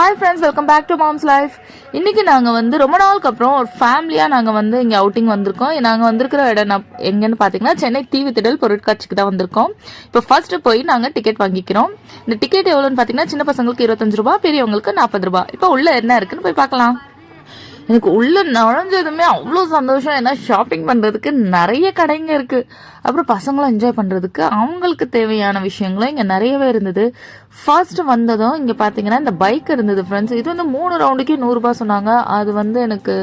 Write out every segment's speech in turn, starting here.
Hi friends welcome back to mom's life இன்னைக்கு நாங்கள் வந்து ரொம்ப நாளுக்கு அப்புறம் ஒரு ஃபேமிலியாக நாங்கள் வந்து இங்கே அவுட்டிங் வந்திருக்கோம். நாங்கள் வந்திருக்கிற இடம் நான் எங்கன்னு பார்த்தீங்கன்னா சென்னை தீவுத்திடல் பொருட்காட்சிக்கு தான் வந்திருக்கோம். இப்போ ஃபர்ஸ்ட் போய் நாங்கள் டிக்கெட் வாங்கிக்கிறோம். இந்த டிக்கெட் எவ்வளோன்னு பார்த்தீங்கன்னா சின்ன பசங்களுக்கு இருபத்தஞ்சு ரூபா பெரியவங்களுக்கு நாற்பது ரூபா. இப்போ உள்ள என்ன இருக்குன்னு போய் பார்க்கலாம். எனக்கு உள்ள நுழைஞ்சதுமே அவ்வளோ சந்தோஷம். ஏன்னா ஷாப்பிங் பண்ணுறதுக்கு நிறைய கடைங்க இருக்குது அப்புறம் பசங்களும் என்ஜாய் பண்ணுறதுக்கு அவங்களுக்கு தேவையான விஷயங்களும் இங்கே நிறையவே இருந்தது. ஃபர்ஸ்ட் வந்ததும் இங்கே பார்த்தீங்கன்னா இந்த பைக் இருந்தது ஃப்ரெண்ட்ஸ் இது வந்து மூணு ரவுண்டுக்கே நூறுரூபா சொன்னாங்க. அது வந்து எனக்கு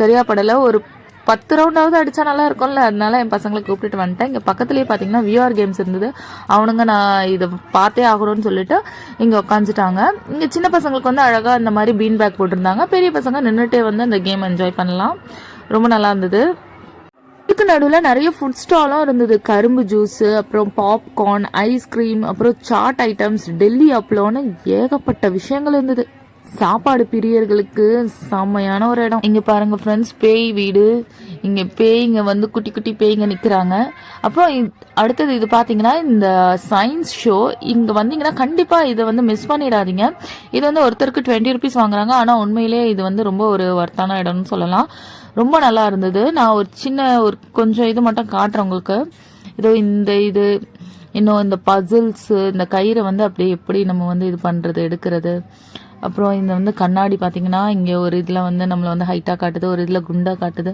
சரியாக படலை. ஒரு பத்து ரவுண்டாவது அடித்தா நல்லா இருக்கும்ல அதனால என் பசங்களை கூப்பிட்டுட்டு வந்துட்டேன். இங்கே பக்கத்துலேயே பார்த்தீங்கன்னா விஆர் கேம்ஸ் இருந்தது. அவனுங்க நான் இதை பார்த்தே ஆகணும்னு சொல்லிட்டு இங்கே உட்காந்துட்டாங்க இங்கே சின்ன பசங்களுக்கு வந்து அழகாக இந்த மாதிரி பீன் பேக் போட்டிருந்தாங்க. பெரிய பசங்க நின்றுட்டே வந்து அந்த கேம் என்ஜாய் பண்ணலாம். ரொம்ப நல்லா இருந்தது. இதுக்கு நடுவில் நிறைய ஃபுட் ஸ்டாலும் இருந்தது. கரும்பு ஜூஸு அப்புறம் பாப்கார்ன் ஐஸ்கிரீம் அப்புறம் சாட் ஐட்டம்ஸ் டெல்லி அப்பளோன்னு ஏகப்பட்ட விஷயங்கள் இருந்தது. சாப்பாடு பிரியர்களுக்கு செம்மையான ஒரு இடம். இங்கே பாருங்கள் ஃப்ரெண்ட்ஸ் பேய் வீடு. இங்கே பேய்ங்க வந்து குட்டி குட்டி பேய்ங்க நிற்கிறாங்க அப்புறம் இ- அடுத்தது இது பார்த்தீங்கன்னா இந்த சயின்ஸ் ஷோ இங்கே வந்தீங்கன்னா கண்டிப்பாக இதை வந்து மிஸ் பண்ணிடாதீங்க. இது வந்து ஒருத்தருக்கு டுவெண்ட்டி ருபீஸ் வாங்குறாங்க. ஆனால் உண்மையிலேயே இது வந்து ரொம்ப ஒரு வர்த்தான இடம்னு சொல்லலாம். ரொம்ப நல்லா இருந்தது. நான் ஒரு சின்ன ஒரு கொஞ்சம் இது மட்டும் காட்டுறேன் உங்களுக்கு. இதோ இந்த இது இன்னும் இந்த பசில்ஸு இந்த கயிறை வந்து அப்படியே எப்படி நம்ம வந்து இது பண்ணுறது எடுக்கிறது. அப்புறம் இந்த வந்து கண்ணாடி பார்த்தீங்கன்னா இங்கே ஒரு இதில் வந்து நம்மளை வந்து ஹைட்டாக காட்டுது ஒரு இதில் குண்டாக காட்டுது.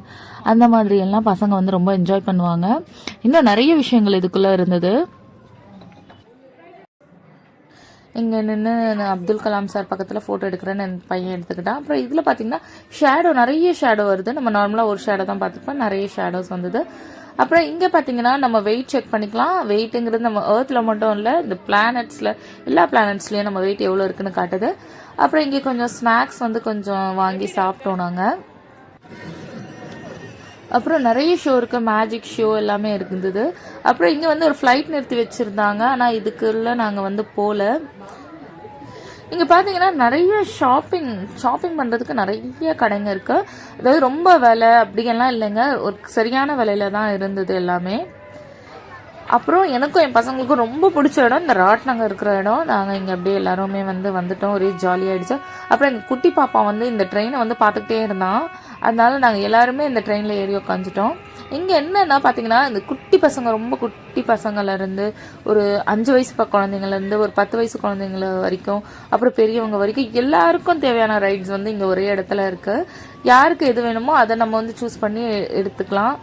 அந்த மாதிரி எல்லாம் பசங்க வந்து ரொம்ப என்ஜாய் பண்ணுவாங்க. இன்னும் நிறைய விஷயங்கள் இதுக்குள்ளே இருந்தது. இங்கே நின்று அப்துல் கலாம் சார் பக்கத்தில் ஃபோட்டோ எடுக்கிறேன்னு என் பையன் எடுத்துக்கிட்டான். அப்புறம் இதில் பார்த்தீங்கன்னா ஷேடோ நிறைய ஷேடோ வருது. நம்ம நார்மலாக ஒரு ஷேடோ தான் பார்த்துருப்போம் நிறைய ஷேடோஸ் வந்தது. அப்புறம் இங்கே பார்த்தீங்கன்னா நம்ம வெயிட் செக் பண்ணிக்கலாம். வெயிட்டுங்கிறது நம்ம ஏர்த்தில் மட்டும் இல்லை இந்த பிளானட்ஸில் எல்லா பிளானட்ஸ்லேயும் நம்ம வெயிட் எவ்வளோ இருக்குன்னு காட்டுது. அப்புறம் இங்கே கொஞ்சம் ஸ்நாக்ஸ் வந்து கொஞ்சம் வாங்கி சாப்பிட்டோம் நாங்கள் அப்புறம் நிறைய ஷோ இருக்கு மேஜிக் ஷோ எல்லாமே இருந்தது. அப்புறம் இங்கே வந்து ஒரு ஃப்ளைட் நிறுத்தி வச்சுருந்தாங்க. ஆனால் இதுக்குள்ள நாங்கள் வந்து போகல இங்கே பார்த்தீங்கன்னா நிறைய ஷாப்பிங் ஷாப்பிங் பண்ணுறதுக்கு நிறைய கடைங்க இருக்குது அதாவது ரொம்ப விலை அப்படியெல்லாம் இல்லைங்க. ஒரு சரியான விலையில தான் இருந்தது எல்லாமே. அப்புறம் எனக்கும் என் பசங்களுக்கும் ரொம்ப பிடிச்ச இடம் இந்த ராட்னங்க இருக்கிற இடம். நாங்கள் இங்கே அப்படியே எல்லாருமே வந்து வந்துட்டோம். ஒரே ஜாலியாகிடுச்சு அப்புறம் எங்கள் குட்டி பாப்பா வந்து இந்த ட்ரெயினை வந்து பார்த்துக்கிட்டே இருந்தான். அதனால நாங்கள் எல்லாருமே இந்த ட்ரெயினில் ஏறி உக்காந்துட்டோம். இங்கே என்னன்னா பார்த்தீங்கன்னா இந்த குட்டி பசங்க ரொம்ப குட்டி பசங்கள்லேருந்து ஒரு அஞ்சு வயசு குழந்தைங்கள்லேருந்து ஒரு பத்து வயசு குழந்தைங்கள வரைக்கும் அப்புறம் பெரியவங்க வரைக்கும் எல்லாருக்கும் தேவையான ரைட்ஸ் வந்து இங்கே ஒரே இடத்துல இருக்குது யாருக்கு எது வேணுமோ அதை நம்ம வந்து சூஸ் பண்ணி எடுத்துக்கலாம்.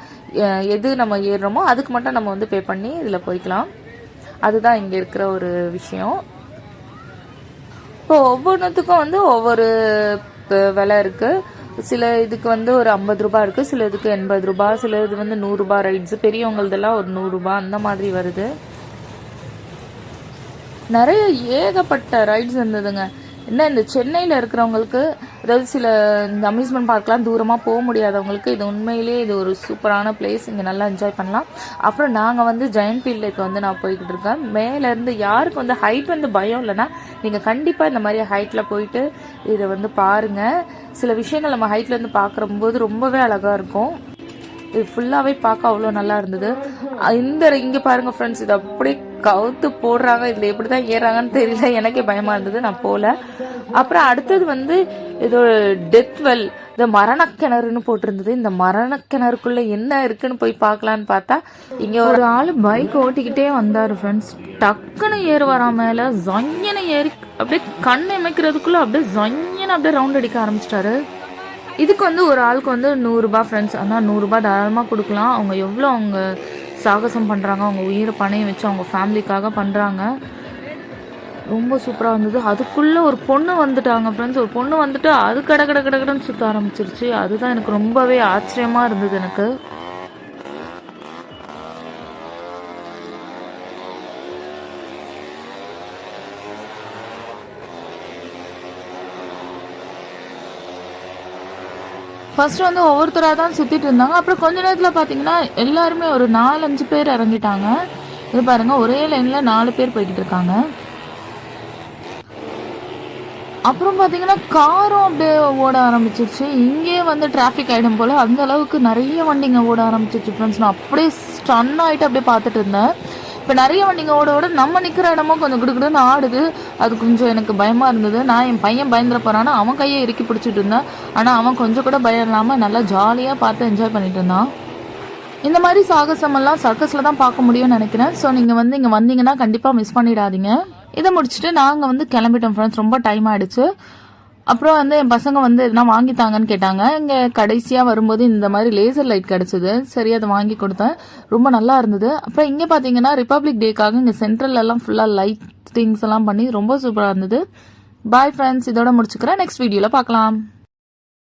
எது நம்ம ஏறுறோமோ அதுக்கு மட்டும் நம்ம வந்து பே பண்ணி இதில் போய்க்கலாம். அதுதான் இங்கே இருக்கிற ஒரு விஷயம். இப்போ ஒவ்வொன்றுத்துக்கும் வந்து ஒவ்வொரு விலை இருக்குது சில இதுக்கு வந்து ஒரு ஐம்பது ரூபாய் இருக்கு சில இதுக்கு எண்பது ரூபாய் சில இது வந்து நூறு ரூபாய் ரைட்ஸ் பெரியவங்களதெல்லாம் ஒரு நூறு ரூபாய் அந்த மாதிரி வருது. நிறைய ஏகப்பட்ட ரைட்ஸ் இருந்ததுங்க. என்ன இந்த சென்னையில் இருக்கிறவங்களுக்கு அதாவது சில இந்த அம்யூஸ்மெண்ட் பார்க்லாம் தூரமாக போக முடியாதவங்களுக்கு இது உண்மையிலேயே இது ஒரு சூப்பரான பிளேஸ் இங்கே நல்லா என்ஜாய் பண்ணலாம். அப்புறம் நாங்கள் வந்து ஜெயின் ஃபீல்டுக்கு இப்போ வந்து நான் போய்கிட்டு இருக்கேன். மேலேருந்து யாருக்கு வந்து ஹைட் வந்து பயம் இல்லைன்னா நீங்கள் கண்டிப்பாக இந்த மாதிரி ஹைட்டில் போயிட்டு இதை வந்து பாருங்கள் சில விஷயங்கள் நம்ம ஹைட்லேருந்து பார்க்குறம்போது ரொம்பவே அழகாக இருக்கும். இது ஃபுல்லாகவே பார்க்க அவ்வளோ நல்லா இருந்தது. இந்த இங்கே பாருங்கள் ஃப்ரெண்ட்ஸ் இது அப்படியே கவுத்து போடுறாங்க இதில் எப்படி தான் ஏறாங்கன்னு தெரியல. எனக்கே பயமா இருந்தது நான் போல. அப்புறம் அடுத்தது வந்து இது டெத் வெல் இந்த மரணக்கிணறுன்னு போட்டிருந்தது. இந்த மரணக்கிணறுக்குள்ள என்ன இருக்குன்னு போய் பார்க்கலான்னு பார்த்தா இங்க ஒரு ஆள் பைக் ஓட்டிக்கிட்டே வந்தாரு ஃப்ரெண்ட்ஸ் டக்குன்னு ஏறுவாரா மேல ஜொங்கன ஏறி அப்படியே கண் இமைக்கிறதுக்குள்ள அப்படியே ஜொங்கன அப்படியே ரவுண்ட் அடிக்க ஆரம்பிச்சிட்டாரு. இதுக்கு வந்து ஒரு ஆளுக்கு வந்து நூறுரூபா ஃப்ரெண்ட்ஸ் ஆனால் நூறுரூபா தாராளமாக கொடுக்கலாம். அவங்க எவ்வளோ அவங்க சாகசம் பண்ணுறாங்க அவங்க உயிரை பணையம் வச்சு அவங்க ஃபேமிலிக்காக பண்ணுறாங்க ரொம்ப சூப்பராக இருந்தது அதுக்குள்ளே ஒரு பொண்ணு வந்துட்டாங்க ஃப்ரெண்ட்ஸ் ஒரு பொண்ணு வந்துட்டு அது கட கட கட கடன்னு சுற்ற ஆரம்பிச்சிருச்சு. அதுதான் எனக்கு ரொம்பவே ஆச்சரியமாக இருந்தது எனக்கு. ஃபர்ஸ்ட் வந்து ஒவ்வொருத்தராக தான் சுற்றிட்டு இருந்தாங்க. அப்புறம் கொஞ்ச நேரத்தில் பார்த்தீங்கன்னா எல்லாருமே ஒரு நாலஞ்சு பேர் இறங்கிட்டாங்க. இது பாருங்க ஒரே லைனில் நாலு பேர் போய்கிட்டு இருக்காங்க. அப்புறம் பார்த்தீங்கன்னா காரும் அப்படியே ஓட ஆரம்பிச்சிருச்சு. இங்கே வந்து டிராஃபிக் ஆகிடும் போல். அந்த அளவுக்கு நிறைய வண்டிங்க ஓட ஆரம்பிச்சிருச்சு ஃப்ரெண்ட்ஸ் நான் அப்படியே ஸ்டன் ஆகிட்டு அப்படியே பார்த்துட்டு இருந்தேன். இப்போ நிறைய வண்டிங்க ஓட ஓட நம்ம நிற்கிற இடமும் கொஞ்சம் குடுகுடுன்னு ஆடுது. அது கொஞ்சம் எனக்கு பயமாக இருந்தது. நான் என் பையன் பயந்துட போகிறான்னா அவன் கையை இறுக்கி பிடிச்சிட்டு இருந்தான். ஆனால் அவன் கொஞ்சம் கூட பயம் இல்லாமல் நல்லா ஜாலியாக பார்த்து என்ஜாய் பண்ணிட்டு இருந்தான். இந்த மாதிரி சாகசமெல்லாம் சர்க்கஸில் தான் பார்க்க முடியும்னு நினைக்கிறேன். ஸோ நீங்கள் வந்து இங்கே வந்தீங்கன்னா கண்டிப்பாக மிஸ் பண்ணிடாதீங்க. இதை முடிச்சுட்டு நாங்கள் வந்து கிளம்பிட்டோம் ஃப்ரெண்ட்ஸ் ரொம்ப டைம் ஆகிடுச்சு அப்புறம் வந்து என் பசங்க வந்து எதுனா வாங்கித்தாங்கன்னு கேட்டாங்க. இங்கே கடைசியாக வரும்போது இந்த மாதிரி லேசர் லைட் கிடச்சிது. சரி அதை வாங்கி கொடுத்தேன். ரொம்ப நல்லா இருந்தது. அப்புறம் இங்கே பார்த்தீங்கன்னா ரிப்பப்ளிக் டேக்காக இங்கே சென்ட்ரல்லாம் ஃபுல்லாக லைட் திங்ஸ் எல்லாம் பண்ணி ரொம்ப சூப்பராக இருந்தது. பாய் ஃப்ரெண்ட்ஸ் இதோட முடிச்சுக்கிறேன். நெக்ஸ்ட் வீடியோவில் பார்க்கலாம்.